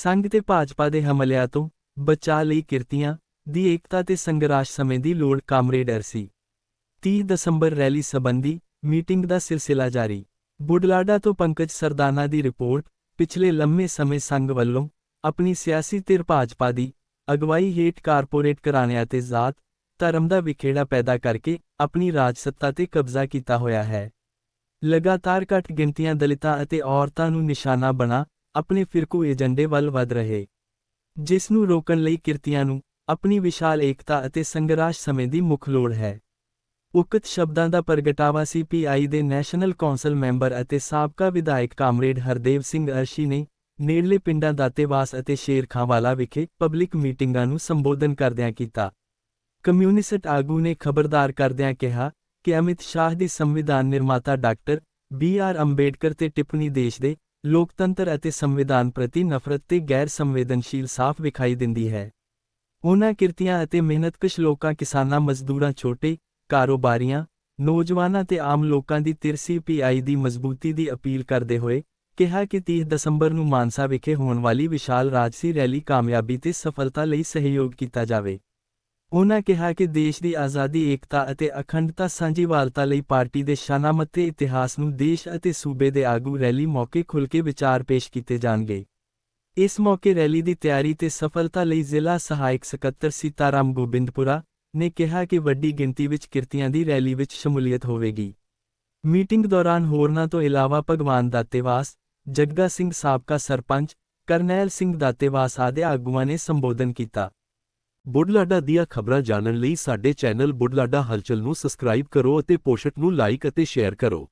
ਸੰਘ ਤੇ ਭਾਜਪਾ ਦੇ ਹਮਲਿਆਂ ਤੋਂ ਬਚਾਅ ਲਈ ਕਿਰਤੀਆਂ ਦੀ ਏਕਤਾ ਤੇ ਸੰਘਰਾਸ਼ ਸਮੇਂ ਦੀ ਲੋੜ ਕਾਮਰੇਡ ਅਰਸੀ 30 ਦਸੰਬਰ ਰੈਲੀ ਸੰਬੰਧੀ ਮੀਟਿੰਗ ਦਾ ਸਿਲਸਿਲਾ ਜਾਰੀ। ਬੁਢਲਾਡਾ ਤੋਂ ਪੰਕਜ ਸਰਦਾਨਾ ਦੀ ਰਿਪੋਰਟ ਪਿਛਲੇ ਲੰਮੇ ਸਮੇਂ ਸੰਘ ਵੱਲੋਂ ਆਪਣੀ ਸਿਆਸੀ ਧਿਰ ਭਾਜਪਾ ਦੀ ਅਗਵਾਈ ਹੇਠ ਕਾਰਪੋਰੇਟ ਘਰਾਣਿਆਂ ਤੇ ਜ਼ਾਤ ਧਰਮ ਦਾ ਵਿਖੇੜਾ ਪੈਦਾ ਕਰਕੇ ਆਪਣੀ ਰਾਜ ਸੱਤਾ ਤੇ ਕਬਜ਼ਾ ਕੀਤਾ ਹੋਇਆ ਹੈ। ਲਗਾਤਾਰ ਘੱਟ ਗਿਣਤੀਆਂ ਦਲਿਤਾਂ ਅਤੇ ਔਰਤਾਂ ਨੂੰ ਨਿਸ਼ਾਨਾ ਬਣਾ ਆਪਣੇ ਫਿਰਕੂ ਏਜੰਡੇ ਵੱਲ ਵਧ ਰਹੇ। ਜਿਸ ਨੂੰ ਰੋਕਣ ਲਈ ਕਿਰਤੀਆਂ ਨੂੰ ਆਪਣੀ ਵਿਸ਼ਾਲ ਏਕਤਾ ਅਤੇ ਸੰਘਰਸ਼ ਸਮੇਂ ਦੀ ਮੁੱਖ ਲੋੜ ਹੈ। ਉਕਤ ਸ਼ਬਦਾਂ ਦਾ ਪ੍ਰਗਟਾਵਾ ਸੀਪੀਆਈ ਦੇ ਨੈਸ਼ਨਲ ਕੌਂਸਲ ਮੈਂਬਰ ਅਤੇ ਸਾਬਕਾ ਵਿਧਾਇਕ ਕਾਮਰੇਡ ਹਰਦੇਵ ਸਿੰਘ ਅਰਸ਼ੀ ਨੇ ਨੇੜਲੇ ਪਿੰਡਾਂ ਦਾਤੇਵਾਸ ਅਤੇ ਸ਼ੇਰਖਾਂਵਾਲਾ ਵਿਖੇ ਪਬਲਿਕ ਮੀਟਿੰਗਾਂ ਨੂੰ ਸੰਬੋਧਨ ਕਰਦਿਆਂ ਕੀਤਾ। ਕਮਿਊਨਿਸਟ ਆਗੂ ਨੇ ਖਬਰਦਾਰ ਕਰਦਿਆਂ ਕਿਹਾ ਕਿ ਅਮਿਤ ਸ਼ਾਹ ਦੀ ਸੰਵਿਧਾਨ ਨਿਰਮਾਤਾ ਡਾਕਟਰ ਬੀ ਆਰ ਅੰਬੇਡਕਰ ਤੇ ਟਿੱਪਣੀ ਦੇਸ਼ ਦੇ ਲੋਕਤੰਤਰ ਅਤੇ ਸੰਵਿਧਾਨ ਪ੍ਰਤੀ ਨਫ਼ਰਤ ਤੇ ਗੈਰ ਸੰਵੇਦਨਸ਼ੀਲ ਸਾਫ਼ ਵਿਖਾਈ ਦਿੰਦੀ ਹੈ। ਉਹਨਾਂ ਕਿਰਤੀਆਂ ਅਤੇ ਮਿਹਨਤਕਸ਼ ਲੋਕਾਂ, ਕਿਸਾਨਾਂ, ਮਜ਼ਦੂਰਾਂ, ਛੋਟੇ ਕਾਰੋਬਾਰੀਆਂ, ਨੌਜਵਾਨਾਂ ਤੇ ਆਮ ਲੋਕਾਂ ਦੀ ਤਿਰਸੀ ਪੀਆਈ ਦੀ ਮਜ਼ਬੂਤੀ ਦੀ ਅਪੀਲ ਕਰਦੇ ਹੋਏ ਕਿਹਾ ਕਿ 30 ਦਸੰਬਰ ਨੂੰ ਮਾਨਸਾ ਵਿਖੇ ਹੋਣ ਵਾਲੀ ਵਿਸ਼ਾਲ ਰਾਜਸੀ ਰੈਲੀ ਕਾਮਯਾਬੀ ਤੇ ਸਫਲਤਾ ਲਈ ਸਹਿਯੋਗ ਕੀਤਾ ਜਾਵੇ। ਉਨ੍ਹਾਂ ਕਿਹਾ ਕਿ ਦੇਸ਼ ਦੀ ਆਜ਼ਾਦੀ, ਏਕਤਾ ਅਤੇ ਅਖੰਡਤਾ ਸਾਂਝੀਵਾਲਤਾ ਲਈ ਪਾਰਟੀ ਦੇ ਸ਼ਾਨਾਮਤੇ ਇਤਿਹਾਸ ਨੂੰ ਦੇਸ਼ ਅਤੇ ਸੂਬੇ ਦੇ ਆਗੂ ਰੈਲੀ ਮੌਕੇ ਖੁੱਲ੍ਹ ਕੇ ਵਿਚਾਰ ਪੇਸ਼ ਕੀਤੇ ਜਾਣਗੇ। ਇਸ ਮੌਕੇ ਰੈਲੀ ਦੀ ਤਿਆਰੀ ਤੇ ਸਫਲਤਾ ਲਈ ਜ਼ਿਲ੍ਹਾ ਸਹਾਇਕ ਸਕੱਤਰ ਸੀਤਾਰਾਮ ਗੋਬਿੰਦਪੁਰਾ ਨੇ ਕਿਹਾ ਕਿ ਵੱਡੀ ਗਿਣਤੀ ਵਿੱਚ ਕਿਰਤੀਆਂ ਦੀ ਰੈਲੀ ਵਿੱਚ ਸ਼ਮੂਲੀਅਤ ਹੋਵੇਗੀ। ਮੀਟਿੰਗ ਦੌਰਾਨ ਹੋਰਨਾਂ ਤੋਂ ਇਲਾਵਾ ਭਗਵਾਨ ਦਾਤੇਵਾਸ, ਜੱਗਾ ਸਿੰਘ ਸਾਬਕਾ ਸਰਪੰਚ, ਕਰਨੈਲ ਸਿੰਘ ਦਾਤੇਵਾਸ ਆਦਿ ਆਗੂਆਂ ਨੇ ਸੰਬੋਧਨ ਕੀਤਾ। ਬੁੱਢਲਾਡਾ ਦੀਆਂ ਖਬਰਾਂ ਜਾਣਨ ਲਈ ਸਾਡੇ ਚੈਨਲ ਬੁੱਢਲਾਡਾ ਹਲਚਲ ਨੂੰ ਸਬਸਕ੍ਰਾਈਬ ਕਰੋ ਅਤੇ ਪੋਸਟ ਨੂੰ ਲਾਈਕ ਅਤੇ ਸ਼ੇਅਰ ਕਰੋ।